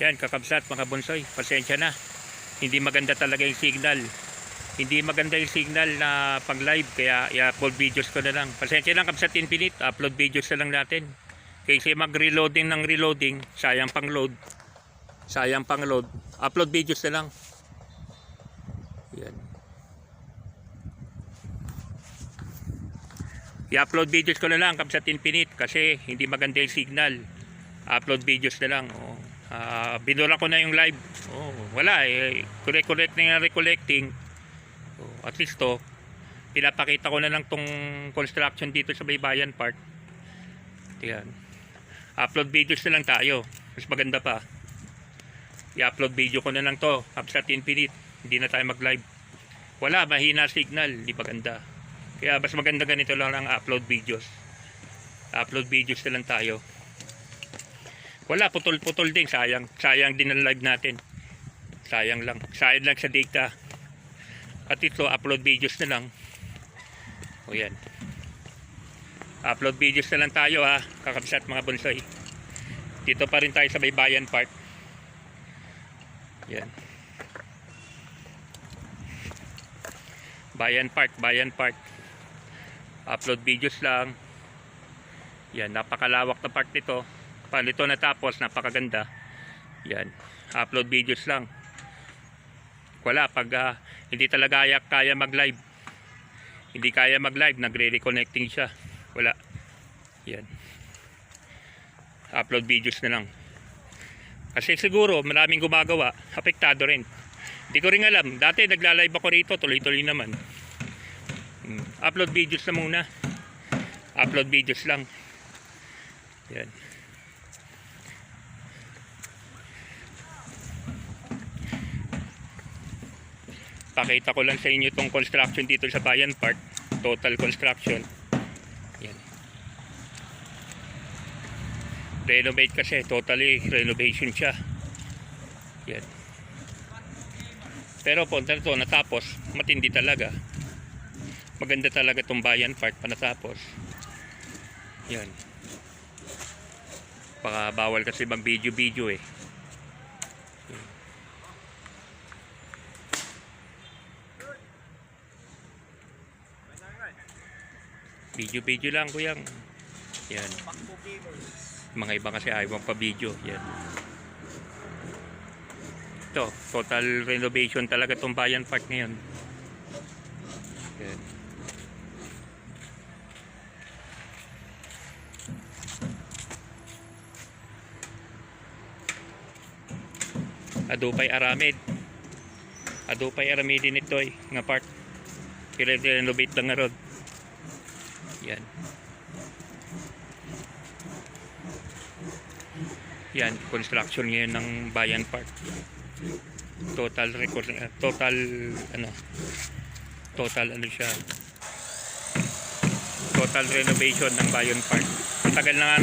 Yan, kakabsat mga bonsoy. Pasensya na. Hindi maganda talaga yung signal. Hindi maganda yung signal na pag live kaya i-upload videos ko na lang. Pasensya lang kabsat infinite. Upload videos na lang natin. Kasi mag-reloading ng reloading, sayang pang load. Sayang pang load. Upload videos na lang. Yan. I-upload videos ko na lang kabsat infinite kasi hindi maganda yung signal. Upload videos na lang. Oh. Ah, binura ko na yung live. Oh, wala eh. Correct-correct na recollecting. Oh, at least to, pinapakita ko na lang tong construction dito sa Baybayan Park. Yan. Upload videos na lang tayo. Mas maganda pa. I-upload video ko na lang to. Upsat Infinite. Hindi na tayo mag-live. Wala, mahina signal. Hindi maganda. Kaya mas maganda ganito lang ang upload videos. Upload videos na lang tayo. Wala, putol-putol din. Sayang. Sayang din ang live natin. Sayang lang. Sayang lang sa data. At ito, upload videos na lang. O yan. Upload videos na lang tayo ha. Kakabsat mga bonsai. Dito pa rin tayo sa Baybayan Park. Yan. Bayan Park, Bayan Park. Upload videos lang. Yan, napakalawak na park nito. Paano ito natapos, napakaganda. Yan, upload videos lang. Wala, pag ah, hindi talaga kaya, kaya mag-live. Hindi kaya mag-live, nagre-reconnecting siya. Wala. Yan. Upload videos na lang. Kasi siguro, maraming gumagawa, apektado rin. Hindi ko rin alam. Dati nagla-live ako rito, tuloy-tuloy naman. Hmm. Upload videos na muna. Upload videos lang. Yan. Pakita ko lang sa inyo itong construction dito sa Bayan Park. Total construction. Yan. Renovate kasi. Totally renovation siya. Yan. Pero punta to natapos. Matindi talaga. Maganda talaga itong Bayan Park pa natapos. Yan. Baka bawal kasi mag video video eh. Video video lang kuyang. Yan. Mga iba kasi ayaw pa video. Yan. Ito, total renovation talaga itong Bayan Park ngayon. Yan. Adupay Aramid. Adupay Aramid din ito eh, nga part. I-renovate lang nga road. Yan. Yan, construction ngayon ng Bayan Park. Total record, uh, total ano, total ano siya. Total renovation ng Bayan Park. Matagal na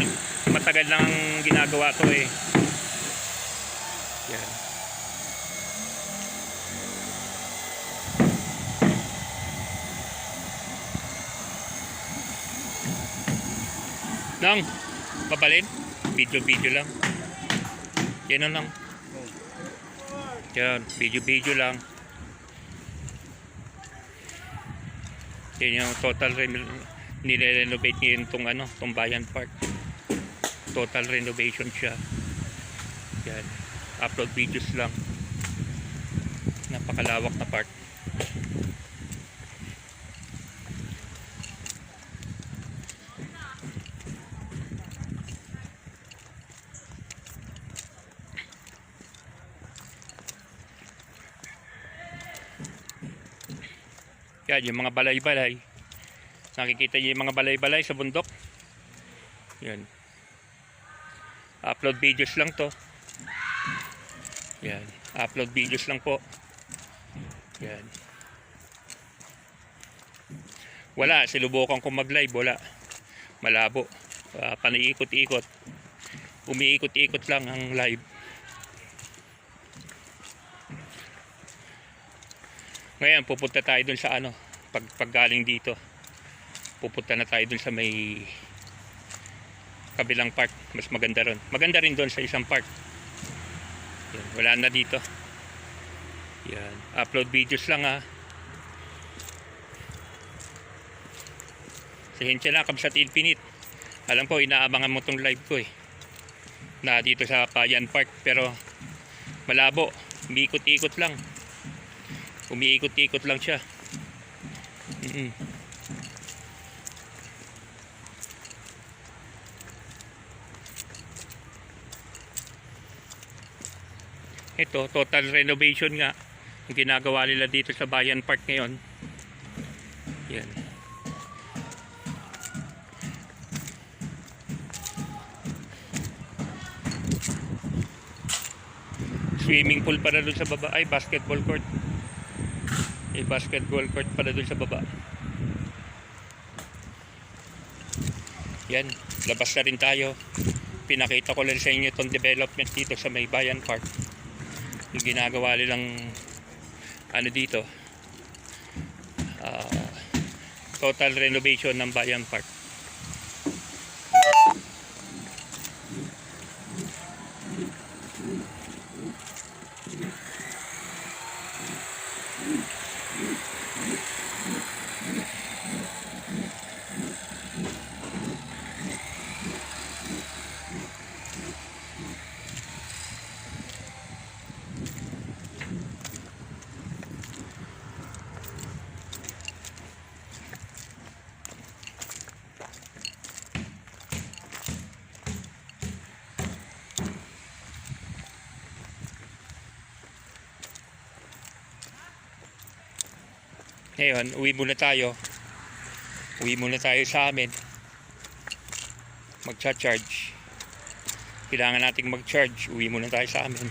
matagal lang ang ginagawa to eh. Yan. Nang, pabalin. Video-video lang. Yan lang. Yan, video-video lang. Yan yung total reno- nire-renovate ngayon itong ano, itong Bayan Park. Total renovation siya. Yan. Upload videos lang. Napakalawak na park. Yan, yung mga balay-balay. Nakikita niyo yung mga balay-balay sa bundok. Yan. Upload videos lang to. Yan. Upload videos lang po. Yan. Wala. Sinubukan ko mag-live. Wala. Malabo. Uh, paniikot-ikot. Umiikot-ikot lang ang live. Ngayon, pupunta tayo dun sa ano, pag, pag galing dito. Pupunta na tayo dun sa may kabilang park. Mas maganda ron. Maganda rin doon sa isang park. Yan, wala na dito. Yan, upload videos lang ha. Sahensya na, Kabsat Infinite. Alam ko, inaabangan mo tong live ko eh. Na dito sa Payan Park. Pero, malabo. Umiikot-ikot lang. Umiikot-ikot lang siya. Mm-mm. Ito, total renovation nga. Yung ginagawa nila dito sa Bayan Park ngayon. Yan. Swimming pool para doon sa baba. Ay, basketball court. May basketball court para doon sa baba. Yan, labas na rin tayo. Pinakita ko lang sa inyo itong development dito sa May Bayan Park. Yung ginagawa nilang ano dito. ah, total renovation ng Bayan Park. Ngayon, uwi muna tayo. Uwi muna tayo sa amin. Magcha-charge. Kailangan nating mag-charge. Uwi muna tayo sa amin.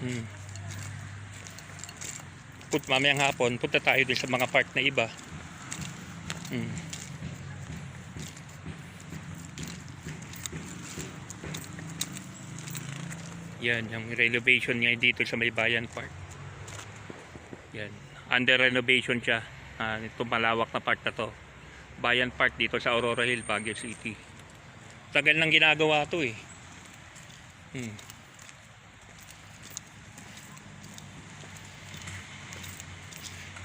Hmm. Put mamayang hapon, punta tayo dun sa mga park na iba. Hmm. Yan, yung renovation niya dito sa May Bayan Park. Yan. Under renovation siya. Ah, itong malawak na part na to. Bayan Park dito sa Aurora Hill, Baguio City. Tagal nang ginagawa to eh. Hmm.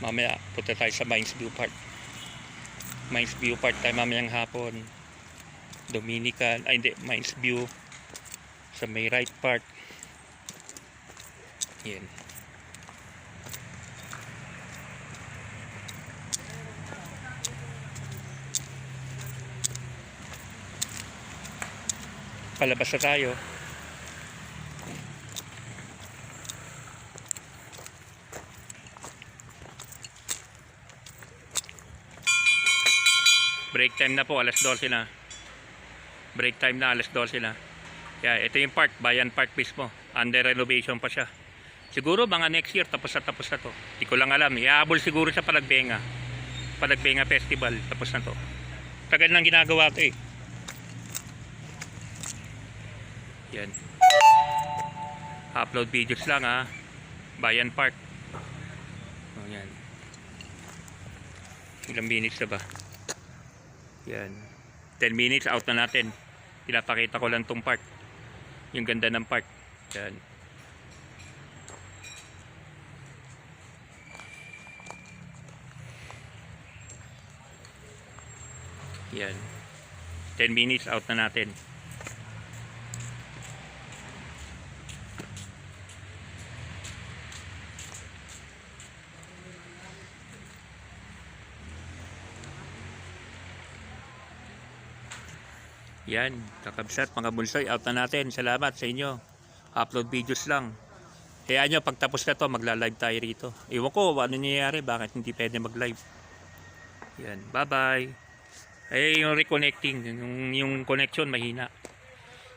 Mamaya, punta tayo sa Mines View Park. Mines View Park tayo mamayang hapon. Dominican, ay hindi, Mines View. Sa may right park. Yan. Palabas na tayo. Break time na po alas 12 na. Break time na alas 12 na. Kaya ito yung park Bayan Park mismo. Under renovation pa siya. Siguro mga next year tapos na tapos na to. Hindi ko lang alam. Iaabol siguro sa Palagbenga. Palagbenga Festival tapos na to. Tagal nang ginagawa to eh Yan. Upload videos lang ha. Bayan Park. O yan. Ilang minutes na ba? Yan. 10 minutes out na natin. Pinapakita ko lang tong park. Yung ganda ng park. Yan. Yan. 10 minutes out na natin. Yan, kakabsat mga bunsoy, out na natin. Salamat sa inyo. Upload videos lang. Kaya nyo, pagtapos na to, magla-live tayo rito. Ewan ko, ano nangyayari, bakit hindi pwede mag-live. Yan, bye-bye. Eh, yung reconnecting, yung, yung connection, mahina.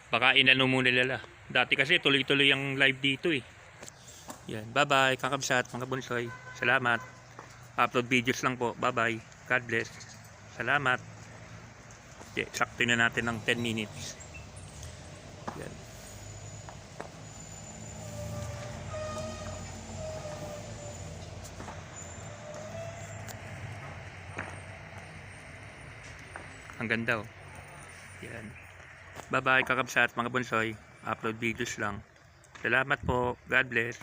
Baka inano muna nila. Dati kasi tuloy-tuloy yung live dito eh. Yan, bye-bye, kakabsat mga bunsoy. Salamat. Upload videos lang po. Bye-bye. God bless. Salamat. Okay, sakto na natin ng 10 minutes. Yan. Ang ganda oh. Yan. Bye-bye kakabsat mga bonsoy. Upload videos lang. Salamat po. God bless.